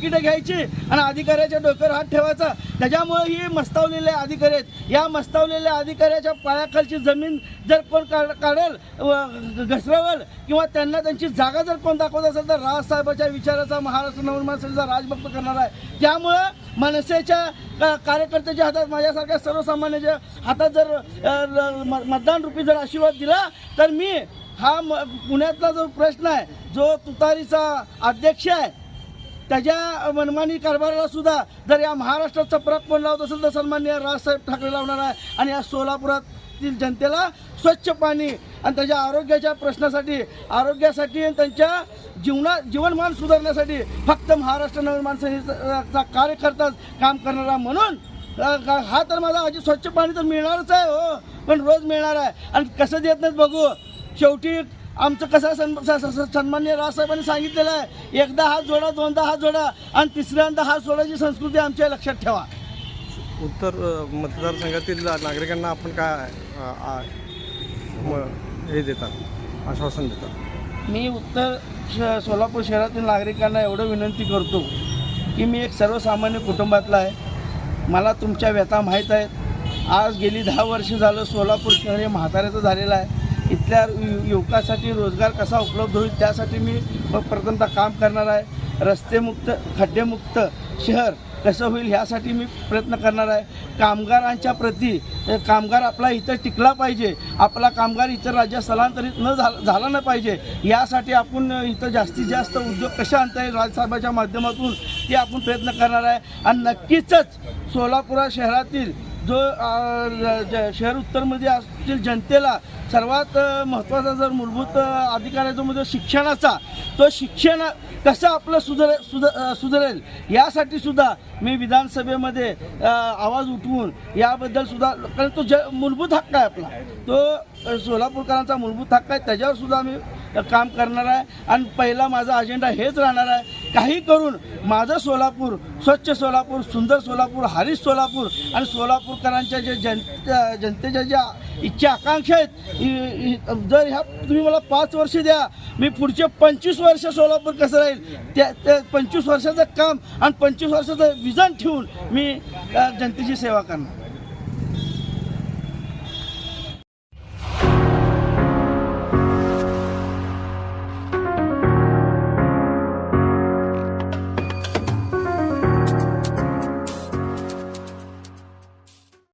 तिकीटं घ्यायची आणि अधिकाऱ्याच्या डोक्यावर हात ठेवायचा. त्याच्यामुळे ही मस्तावलेले अधिकारी आहेत. या मस्तावलेल्या अधिकाऱ्याच्या पायाखालची जमीन जर कोण काढ काढेल व घसरवल किंवा त्यांना त्यांची जागा जर कोण दाखवत असेल तर राजसाहेबाच्या विचाराचा महाराष्ट्र नवनिर्माण सेनेचा राजभक्त करणार आहे. त्यामुळं मनसेच्या का- कार्यकर्त्याच्या हातात माझ्यासारख्या सर्वसामान्याच्या हातात जर म- मतदान रूपी जर आशीर्वाद दिला तर मी हा म पुण्यातला जो प्रश्न आहे जो तुतारीचा अध्यक्ष आहे त्याच्या मनमानी कारभाराला सुद्धा जर या महाराष्ट्राचा चपराक पण लावत असेल तर सन्मान्य राजसाहेब ठाकरे लावणार आहे. आणि या सोलापुरातील जनतेला स्वच्छ पाणी आणि त्याच्या आरोग्याच्या प्रश्नासाठी आरोग्यासाठी आणि त्यांच्या जीवना जीवनमान सुधारण्यासाठी फक्त महाराष्ट्र नवीन माणसाचा कार्यकर्ताच काम करणारा म्हणून हा तर माझा आजी स्वच्छ पाणी तर मिळणारच आहे हो पण रोज मिळणार आहे. आणि कसं देत नाहीत बघू शेवटी आमचं कसं सन् स- स- स- सन्मान्य राजसाहेबांनी सांगितलेलं आहे एकदा हात जोडा दोनदा हात जोडा आणि तिसऱ्यांदा हात सोडायची संस्कृती आमच्या लक्षात ठेवा. उत्तर मतदारसंघातील नागरिकांना आपण काय हे देतात आश्वासन देतात? मी उत्तर सोलापूर शहरातील नागरिकांना एवढं विनंती करतो की मी एक सर्वसामान्य कुटुंबातला आहे. मला तुमच्या व्यथा माहीत आहेत. आज गेली दहा वर्ष झालं सोलापूर शहर हे म्हाताऱ्याचं झालेलं आहे. इथल्या यु- युवकासाठी रोजगार कसा उपलब्ध होईल त्यासाठी मी प्रथमतः काम करणार आहे. रस्तेमुक्त खड्डेमुक्त शहर कसं होईल ह्यासाठी मी प्रयत्न करणार आहे. कामगारांच्या प्रती कामगार आपला इथं टिकला पाहिजे. आपला कामगार इतर राज्यात स्थलांतरित न झाला झाला नाही पाहिजे. यासाठी आपण इथं जास्तीत जास्त उद्योग कशा आणता येईल राजसाहेबाच्या माध्यमातून ते आपण प्रयत्न करणार आहे. आणि नक्कीच सोलापूर शहरातील जो ज- शहर उत्तरमध्ये असतील जनतेला सर्वात महत्त्वाचा जर मूलभूत अधिकार आहे जो म्हणजे शिक्षणाचा. तो शिक्षण कसं आपलं सुधरे सुध सुधरेल? यासाठी सुद्धा मी विधानसभेमध्ये आवाज उठवून याबद्दल सुद्धा कारण तो ज मूलभूत हक्क आहे आपला. तो सोलापूरकरांचा मूलभूत हक्क आहे त्याच्यावर सुद्धा आम्ही काम करणार आहे. आणि पहिला माझा अजेंडा हेच राहणार आहे काही करून माझं सोलापूर स्वच्छ सोलापूर सुंदर सोलापूर हरीश सोलापूर आणि सोलापूरकरांच्या ज्या जन जनतेच्या ज्या इच्छा आकांक्षा आहेत जर ह्या तुम्ही मला पाच वर्ष द्या मी पुढचे पंचवीस वर्ष सोलापूर कसं राहील त्या त्या पंचवीस वर्षाचं काम आणि पंचवीस वर्षाचं विजन ठेवून मी जनतेची सेवा करणार.